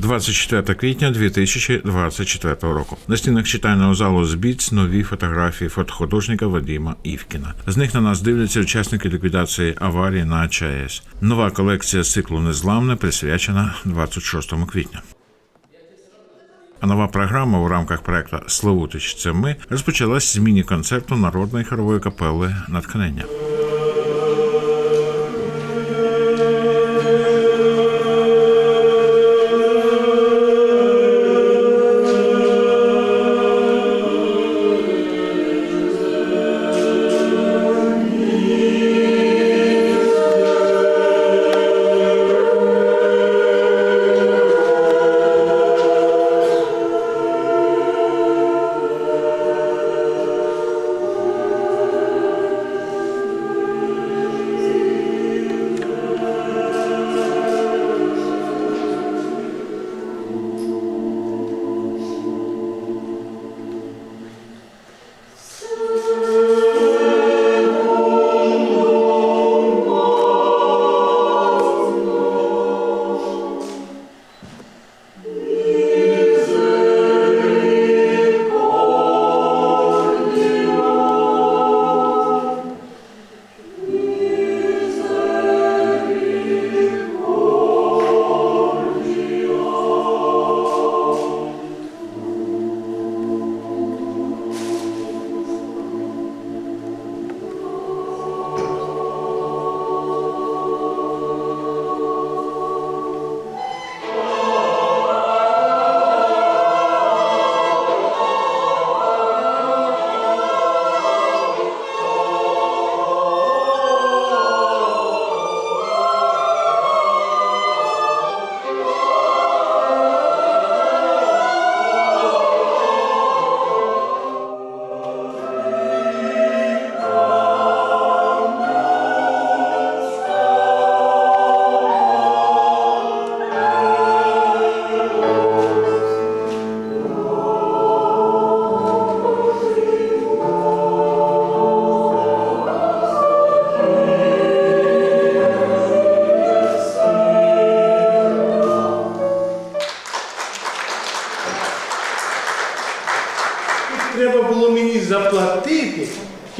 24 квітня 2024 року. На стінах читального залу збіць нові фотографії фотохудожника Вадима Івкіна. З них на нас дивляться учасники ліквідації аварії на ЧАЕС. Нова колекція циклу Незламне присвячена 26 квітня. А нова програма у рамках проекту Славутич це ми розпочалась з міні-концерту народної хорової капели Натхнення.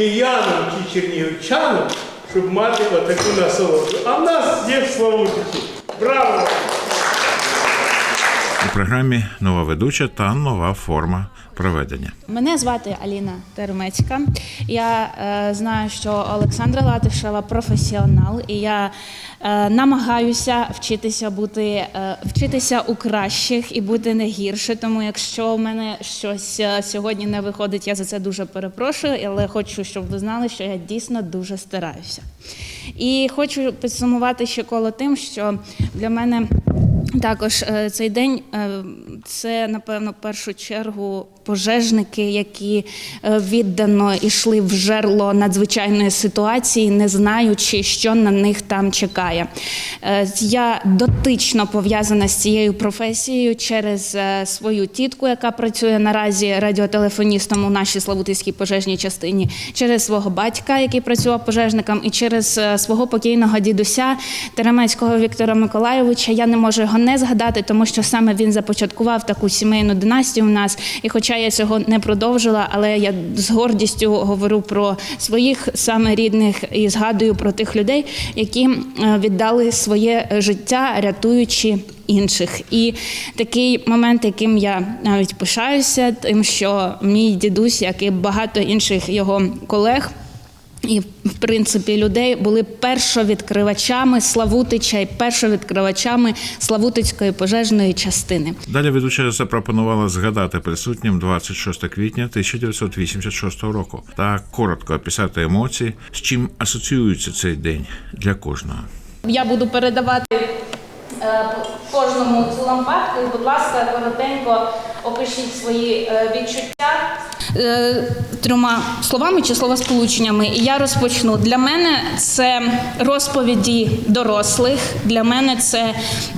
Киянам чи чернігівчанам, щоб мати отаку насолоду. А в нас є Славутичі. Браво! Програмі нова ведуча та нова форма проведення. Мене звати Аліна Термецька. Я е, знаю, що Олександра Латишева професіонал, і я е, намагаюся вчитися бути е, вчитися у кращих і бути не гірше. Тому якщо в мене щось е, сьогодні не виходить, я за це дуже перепрошую, але хочу, щоб ви знали, що я дійсно дуже стараюся. І хочу підсумувати ще коло тим, що для мене. Також е, цей день е, це напевно в першу чергу пожежники, які е, віддано йшли в жерло надзвичайної ситуації, не знаючи, що на них там чекає. Е, Я дотично пов'язана з цією професією через е, свою тітку, яка працює наразі радіотелефоністом у нашій Славутицькій пожежній частині, через свого батька, який працював пожежником, і через свого покійного дідуся Теремецького Віктора Миколайовича. Я не можу його не згадати, тому що саме він започаткував таку сімейну династію у нас. І хоча я цього не продовжила, але я з гордістю говорю про своїх саме рідних і згадую про тих людей, які е, віддали своє життя, рятуючи. Інших і такий момент, яким я навіть пишаюся, тим, що мій дідусь, як і багато інших його колег, і, в принципі, людей були першовідкривачами Славутича і першовідкривачами Славутицької пожежної частини. Далі ведуча запропонувала згадати присутнім 26 квітня 1986 року та коротко описати емоції, з чим асоціюється цей день для кожного. Я буду передавати е, кожному цю лампадку. Будь ласка, коротенько опишіть свої е, відчуття. Е, Трьома словами чи словосполученнями. І я розпочну. Для мене це розповіді дорослих. Для мене це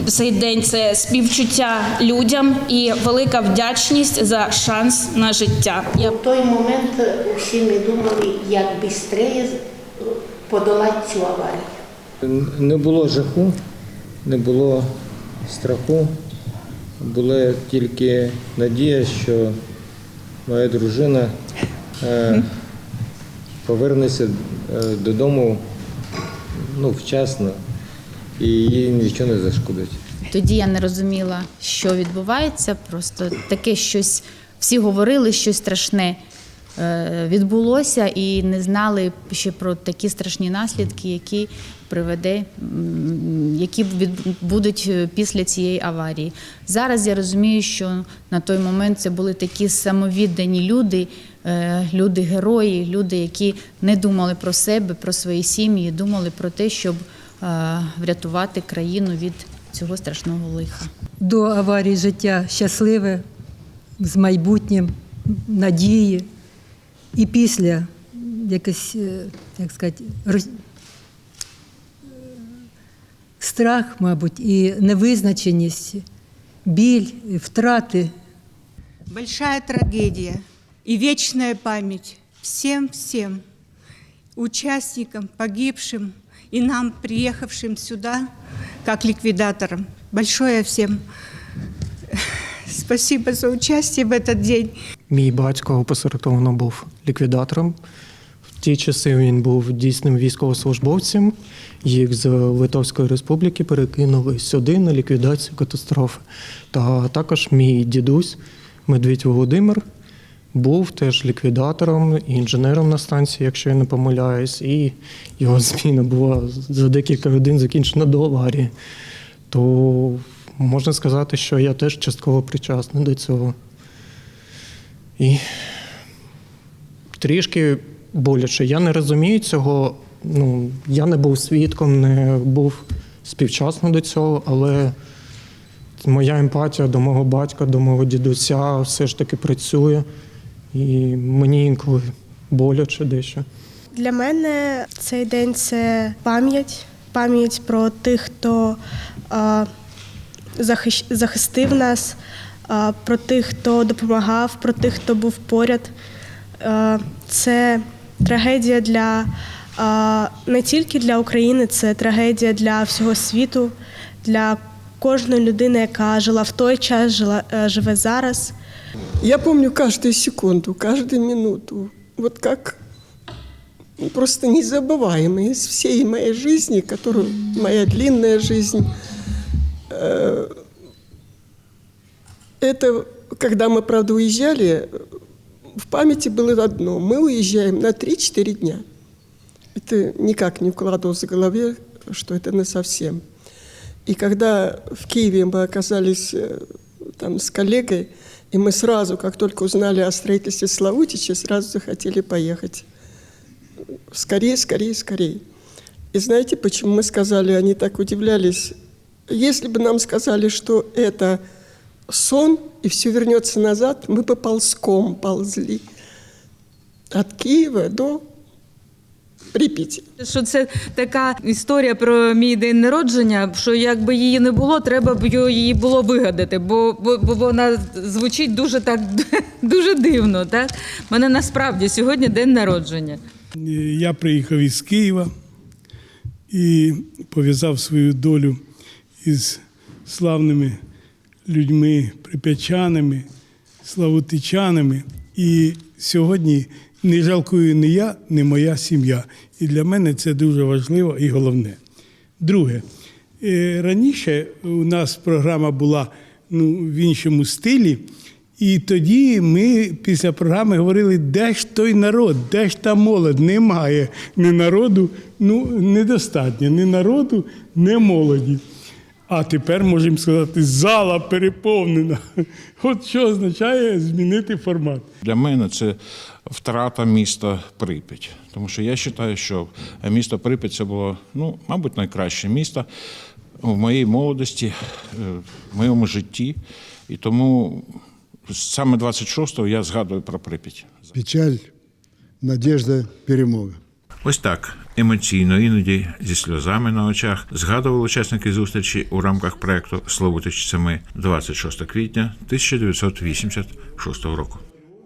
цей день це співчуття людям і велика вдячність за шанс на життя. Я В той момент всі ми думали, як швидше подолати цю аварію. Не було жаху, не було страху, Була тільки надія, що моя дружина е, повернеться е, додому ну, вчасно і їй нічого не зашкодить. Тоді я не розуміла, що відбувається. Просто таке щось всі говорили, щось страшне е, відбулося, і не знали ще про такі страшні наслідки, які приведе, які будуть е, після цієї аварії. Зараз я розумію, що на той момент це були такі самовіддані люди, е, люди герої, люди, які не думали про себе, про свої сім'ї, думали про те, щоб е, врятувати країну від цього страшного лиха. до аварії життя щасливе, з майбутнім, надії. І після якось, як сказати, страх, мабуть, і невизначеність, біль, і втрати. Большая трагедия и вечная память всем-всем участникам, погибшим и нам, приехавшим сюда, как ликвидаторам. Большое всем спасибо за участие в этот день. Мій батько опосередковано був ліквідатором. Ті часи він був дійсним військовослужбовцем. Їх з Литовської республіки перекинули сюди на ліквідацію катастрофи. Та також мій дідусь Медвідь Володимир був теж ліквідатором і інженером на станції, якщо я не помиляюсь, і його зміна була за декілька годин закінчена до аварії. То можна сказати, що я теж частково причасний до цього. І трішки боляче. Я не розумію цього. Ну, я не був свідком, не був співчасно до цього, але моя емпатія до мого батька, до мого дідуся все ж таки працює. І мені інколи боляче дещо. Для мене цей день це пам'ять, пам'ять про тих, хто е, захищ- захистив нас, е, про тих, хто допомагав, про тих, хто був поряд. Е, це трагедія для е, не тільки для України, це трагедія для всього світу, для кожної людини, яка жила в той час, жила, е, живе зараз. Я помню каждую секунду, каждую минуту. Вот как просто незабываемо из всей моей жизни, которую моя длинная жизнь. э, Это, когда мы, правда, уезжали, в памяти было одно. Мы уезжаем на 3-4 дня. Это никак не укладывалось в голове, что это на совсем. И когда в Киеве мы оказались э, там с коллегой, и мы сразу, как только узнали о строительстве Славутича, сразу захотели поехать. Скорее, скорее, скорее. И знаете, почему мы сказали, они так удивлялись. Если бы нам сказали, что это сон, и все вернется назад, мы бы ползком ползли. От Киева до Припяти. Що це така історія про мій день народження, що якби її не було, треба б її було вигадати, бо, бо, бо вона звучить дуже так дуже дивно. Так? У мене насправді сьогодні день народження. Я приїхав із Києва і пов'язав свою долю із славними людьми, прип'ячанами, славутичанами. І сьогодні не жалкую ні я, ні моя сім'я. І для мене це дуже важливо і головне. Друге, е, раніше у нас програма була ну, в іншому стилі. І тоді ми після програми говорили, де ж той народ, де ж та молодь? Немає ні народу, ну недостатньо, ні народу, ні молоді. А тепер можемо сказати, зала переповнена. От що означає змінити формат. Для мене це втрата міста Прип'ять. Тому що я вважаю, що місто Прип'ять це було, ну, мабуть, найкраще місто в моїй молодості, е, в моєму житті. І тому саме 26-го я згадую про Прип'ять. Печаль, надежда, перемога. Ось так емоційно, іноді зі сльозами на очах згадували учасники зустрічі у рамках проекту Словутичцями Семи 26 квітня 1986 року.